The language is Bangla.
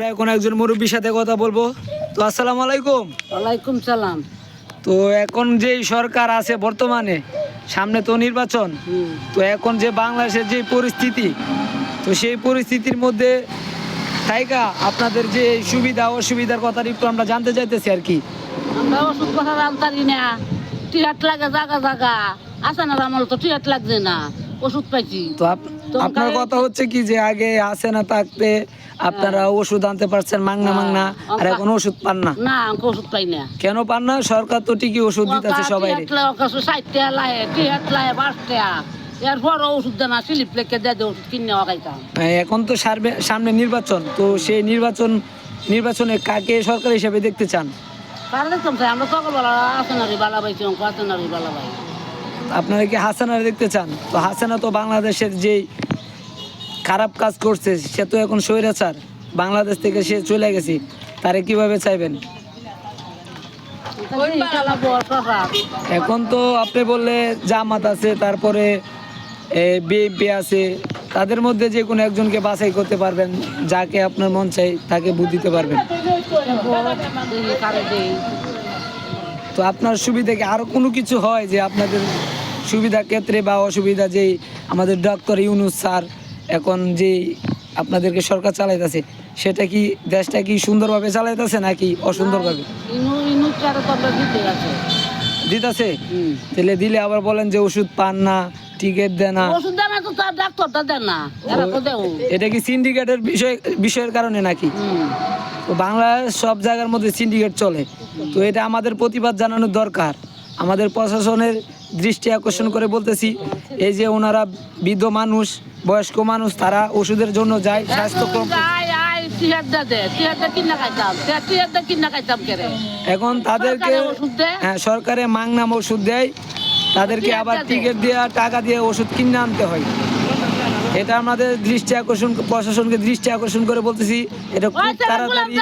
আমরা এখন একজন মুরব্বীর সাথে কথা বলব। তো আসসালামু আলাইকুম। ওয়ালাইকুম সালাম। তো এখন যে সরকার আছে বর্তমানে সামনে তো নির্বাচন। তো এখন যে বাংলাদেশের যে পরিস্থিতি তো সেই পরিস্থিতির মধ্যে তাইকা আপনাদের যে সুবিধা অসুবিধার কথা একটু আমরা জানতে চাইতেছি আর কি। আমরা ওষুধ কথা জানতারি না। টিহাট লাগে জাগা জাগা। আছে না আমল তো টিহাট লাগছে না। ওষুধ পাইছি। তো আপনার কথা হচ্ছে কি যে আগে আসে না থাকতে আপনারা ওষুধ আনতে পারছেন মাংনা মাংনা আর এখন ওষুধ পান না? না আমাকে ওষুধ পাই না। কেন পান না? সরকার তো ঠিকই ওষুধ দিতেছে সবাই টিহাট এরপর ওষুধ দেয় ওষুধ কিনে খাইতাম। এখন তো সারবে- সামনে নির্বাচন তো সেই নির্বাচন নির্বাচনে কাকে সরকার হিসেবে দেখতে চান? দেখতাম স্যার, আমরা আসেনারি বালা পাইছি অঙ্ক আসেনারি বালা পাই আপনারা কি হাসানা দেখতে চান? তো হাসানা তো বাংলাদেশের যেই খারাপ কাজ করছে, সে তো এখন স্বৈরাচার। বাংলাদেশ থেকে সে চলে গেছে, তারে কীভাবে চাইবেন? এখন তো আপনি বললে জামাত আছে, তারপরে বিএনপি আছে, তাদের মধ্যে যে কোনো একজনকে বাছাই করতে পারবেন, যাকে আপনার মন চাই, তাকে বুদ্ধ দিতে পারবেন। তো আপনার সুবিধা কি আরও কোনো কিছু হয় যে আপনাদের সুবিধা ক্ষেত্রে বা অসুবিধা যেই আমাদের ডক্টর ইউনুস স্যার এখন যে আপনাদেরকে সরকার চালাইতেছে সেটা কি দেশটা কি সুন্দরভাবে চালাইতেছে নাকি অসুন্দরভাবে? দিতেছে? তাহলে দিলে আবার বলেন যে ওষুধ পান না টিকিট দেয় না। এটা কি সিন্ডিকেটের বিষয় বিষয়ের কারণে নাকি? তো বাংলাদেশ সব জায়গার মধ্যে সিন্ডিকেট চলে। তো এটা আমাদের প্রতিবাদ জানানোর দরকার। আমাদের প্রশাসনের দৃষ্টি আকর্ষণ করে বলতেছি এই যে ওনারা বৃদ্ধ মানুষ বয়স্ক মানুষ তারা ওষুধের জন্য যায় স্বাস্থ্য খাইতাম কেরে এখন তাদেরকে? হ্যাঁ সরকারে মাংনাম ওষুধ দেয় তাদেরকে আবার টিকিট দেয়। দিয়ে টাকা দিয়ে ওষুধ কিনে আনতে হয় এটা আমাদের দৃষ্টি আকর্ষণ প্রশাসনকে দৃষ্টি আকর্ষণ করে বলতেছি এটা খুব তাড়াতাড়ি